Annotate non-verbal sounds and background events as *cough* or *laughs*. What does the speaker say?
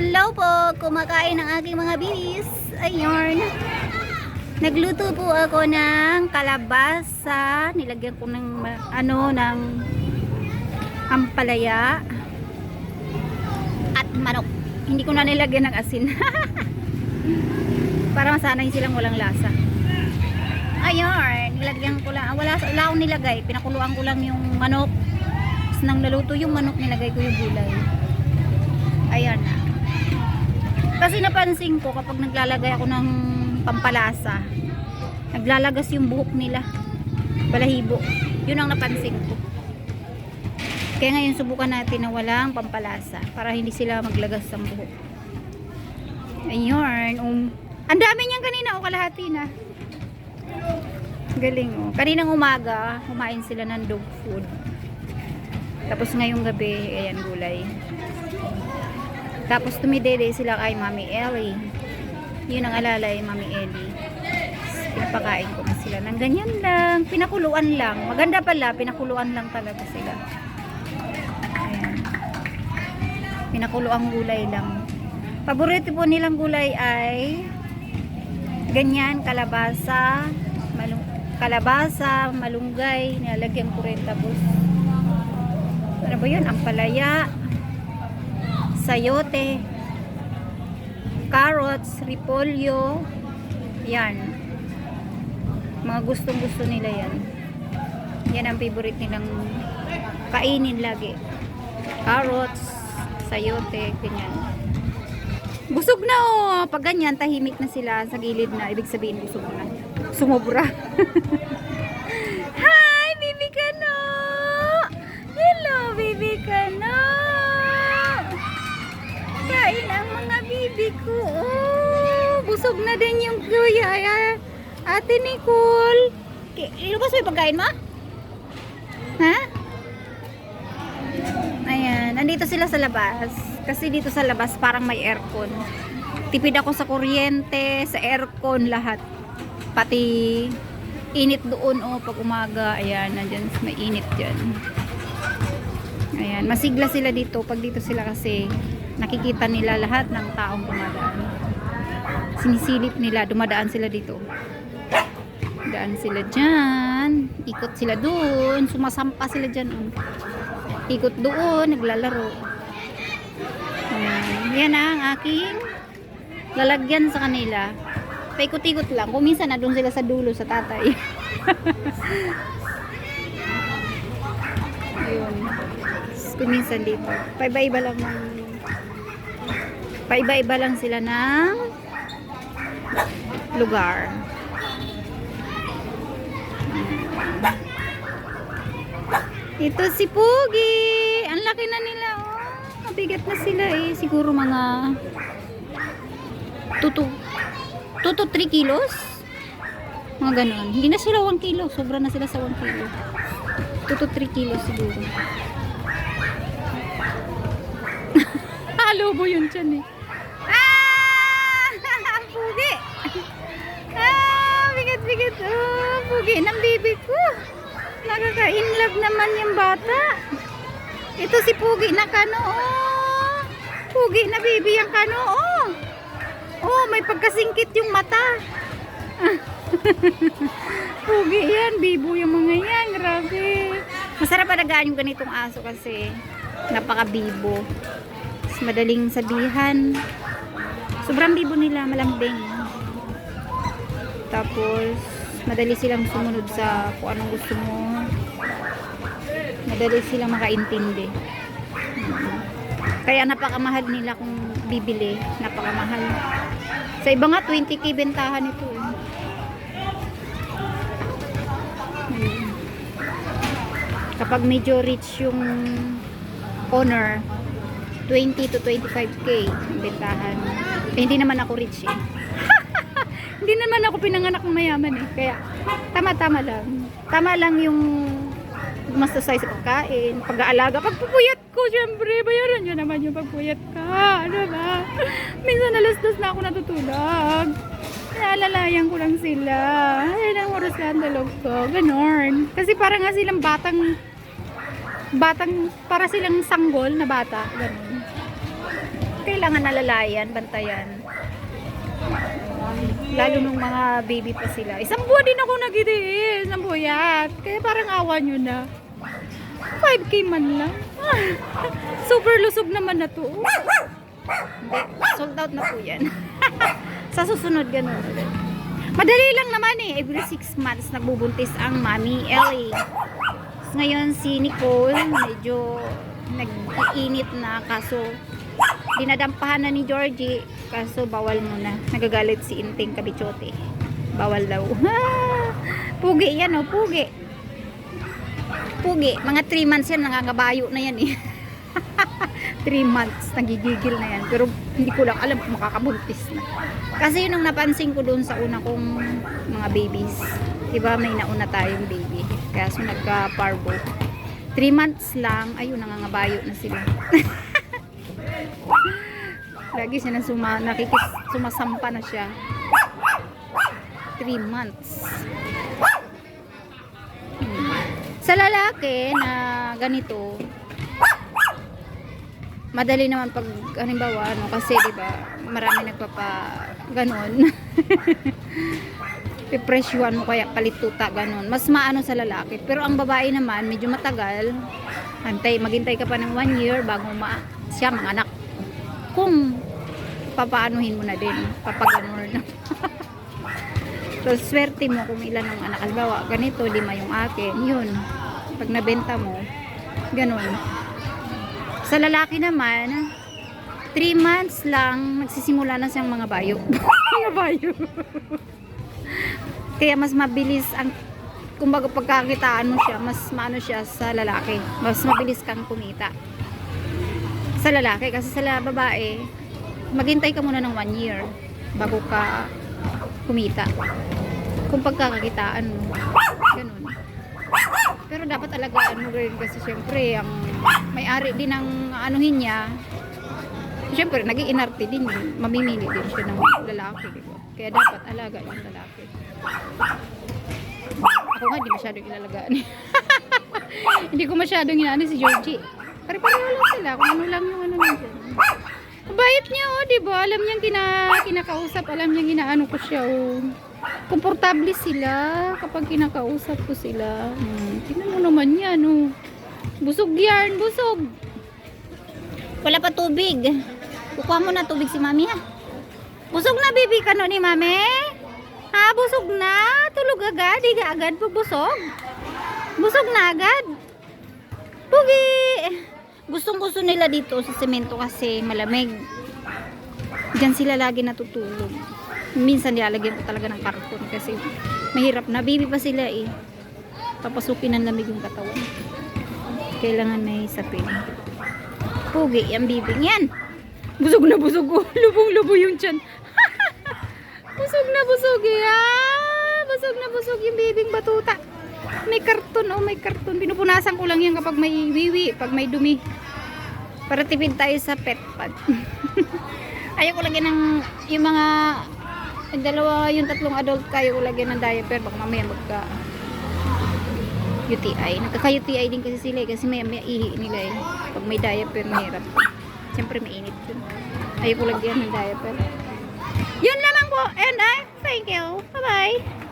Hello po, kumakain ng aking mga bibis. Ayun. Nagluto po ako ng kalabasa. Nilagyan ko ng ano ng ampalaya at manok. Hindi ko na nilagyan ng asin. *laughs* Para masanay silang walang lasa. Ayun, nilagyan ko lang. Wala, wala akong nilagay. Pinakuluan ko lang yung manok. Tapos nang naluto yung manok, nilagay ko yung gulay. Ayan na. Kasi napansin ko kapag naglalagay ako ng pampalasa, naglalagas yung buhok nila. Balahibo. Yun ang napansin ko. Kaya ngayon subukan natin na walang pampalasa para hindi sila maglagas ng buhok. Ayun. Um, ang dami niyan kanina o kalahati na. Galing oh. Kaninang umaga, kumain sila ng dog food. Tapos ngayong gabi, ayan gulay. Tapos tumidede sila kay Mami Ellie. Yun ang alalay, Mami Ellie. Pinapakain ko na sila ng ganyan lang. Pinakuluan lang. Maganda pala, pinakuluan lang talaga sila. Ayan. Pinakuluang gulay lang. Paborito po nilang gulay ay ganyan, kalabasa, malung kalabasa, malunggay, nilalagyan ko rin tapos ano ba yun? Ampalaya, sayote, carrots, repolyo, yan. Mga gustong gusto nila yan. Yan ang favorite nilang kainin lagi. Carrots, sayote, ganyan. Busog na oh. Pag ganyan, tahimik na sila sa gilid na. Ibig sabihin, busog na. Sumobra. *laughs* Hi, baby Kano! Hello, baby Kano! Kain ang mga bibi ko. Oh, busog na din yung kuya. Ay, Ate Nicole. Ilabas mo yung pagkain mo? Ha? Ayan, nandito sila sa labas. Kasi dito sa labas parang may aircon. Tipid ako sa kuryente, sa aircon lahat. Pati init doon oh pag umaga. Ayan, nandyan may init dyan. Ayan, masigla sila dito. Pag dito sila kasi nakikita nila lahat ng taong dumadaan. Sinisilip nila, dumadaan sila dito. Daan sila dyan. Ikot sila doon. Sumasampa sila dyan. Oh. Ikot doon, naglalaro. Ayan. Yan na ang aking lalagyan sa kanila. Paikot-ikot lang. Kung na doon sila sa dulo sa tatay. *laughs* Ayun. Kung dito. Paiba-iba lang ng paiba-iba lang sila ng lugar. Ito si Pugi. Ang laki na nila. Oh. Mabigat na sila eh. Siguro mga 2 to 2 to 3 kilos. Mga ganon. Hindi na sila 1 kilo. Sobra na sila sa 1 kilo. 2 to 3 kilos siguro. *laughs* Halobo yun dyan eh. Ah! Pugi! Ah! Bigat-bigat. Pugi ng baby ko. Nakaka-inlove naman yung bata. Ito si Pugi na kano. Oh. Pugi na baby ang kano. Oh. Oh, may pagkasingkit yung mata. *laughs* Pugi yan. Bibo yung mga yan. Grabe. Masarap alagaan yung ganitong aso kasi napaka-bibo. Mas madaling sabihan. Sobrang bibo nila. Malambing. Tapos, madali silang sumunod sa kung anong gusto mo. Madali silang makaintindi. Kaya napakamahal nila kung bibili. Napakamahal. Sa iba nga, 20k bentahan ito. eh. Mm. Kapag medyo rich yung owner, 20 to 25k ang bentahan. Eh, hindi naman ako rich eh. Hindi naman ako pinanganak ng mayaman eh. Kaya, tama-tama lang. Tama lang yung gumastos sa pagkain, pag-aalaga. Pagpupuyat ko, syempre, bayaran nyo naman yung pagpuyat ka. Ano ba? *laughs* Minsan alas-dos na ako natutulog. Naalalayan ko lang sila. Ay, lang oras lang dalog ko. Ganon. Kasi para nga silang batang batang, para silang sanggol na bata. Ganon. Kailangan nalalayan, bantayan. Lalo nung mga baby pa sila. Isang buwan din ako nagitiis ng buyat. Kaya parang awa nyo na. 5k man lang. *laughs* Super lusog naman na to. Sold out na po yan. *laughs* Sa susunod, ganun. Madali lang naman eh. Every 6 months nagbubuntis ang Mami Ellie. Ngayon si Nicole, medyo nag-iinit na kaso dinadampahan na ni Georgie kaso bawal muna. Nagagalit si Inting Kabichote. Bawal daw. *laughs* pugi yan oh, pugi. Pugi. Mga 3 months yan, nangangabayo na yan eh. *laughs* 3 months, nagigigil na yan. Pero hindi ko lang alam makakabuntis na. Kasi yun ang napansin ko doon sa una kong mga babies. Diba may nauna tayong baby. Kaya so nagka-parvo. 3 months lang, ayun, nangangabayo na sila. *laughs* Lagi siya na suma, nakikis, sumasampa na siya. 3 months. Hmm. Sa lalaki na ganito, madali naman pag halimbawa ano kasi 'di ba marami nagpapa ganon *laughs* pipresyuhan mo kaya palit tuta ganon mas maano sa lalaki pero ang babae naman medyo matagal antay maghintay ka pa ng one year bago ma siya mga anak kung papaanuhin mo na din papaganon na *laughs* so swerte mo kung ilan ang anak halimbawa ganito lima yung akin yun pag nabenta mo ganon sa lalaki naman, 3 months lang, nagsisimula na siyang mga bayo. *laughs* mga bayo. Kaya mas mabilis ang kumbaga pagkakitaan mo siya, mas maano siya sa lalaki. Mas mabilis kang kumita. Sa lalaki, kasi sa babae, maghintay ka muna ng 1 year bago ka kumita. Kung pagkakakitaan mo. Ganun. Pero dapat alagaan mo rin kasi syempre ang may-ari din ng anuhin niya. Syempre naging inarte din. Mamimili din siya ng lalaki, di ba? Kaya dapat alaga yung lalaki. Ako nga hindi masyadong ilalagaan. *laughs* hindi ko masyadong inaano si Georgie. Pare-pareho lang sila kung ano lang yung ano nandyan. Bayit niya oh, di ba? Alam niyang kina, kinakausap, alam niyang inaano ko siya oh. Komportable sila kapag kinakausap ko sila. Hmm, tingnan mo naman yan oh. Busog yan, busog. Wala pa tubig. Kukuha mo na tubig si mami ha. Busog na baby ka no ni mami? Ha, busog na? Tulog agad? Di agad pabusog? Busog na agad? Pugi! Gustong gusto nila dito sa semento kasi malamig. Diyan sila lagi natutulog. Minsan nilalagyan ko talaga ng karton kasi mahirap na. Baby pa sila eh. Papasukin ng lamig yung katawan. Kailangan may sapin. Pugi, ang bibing yan. Busog na busog ko. *laughs* Lubong-lubo yung tiyan. *laughs* busog na busog yan. Busog na busog yung bibing batuta. May karton, oh may karton. Pinupunasan ko lang yan kapag may wiwi, pag may dumi. Para tipid tayo sa pet pad. *laughs* Ayaw ko lagyan ng yung mga yung dalawa, yung tatlong adult kayo ko lagyan ng diaper baka mamaya magka UTI. Nagkaka-UTI din kasi sila eh, kasi may, may ihi nila eh. Pag may diaper, mahirap. Siyempre mainit yun. Ayaw ko lagyan ng diaper. Yun lamang po. And I thank you. Bye-bye.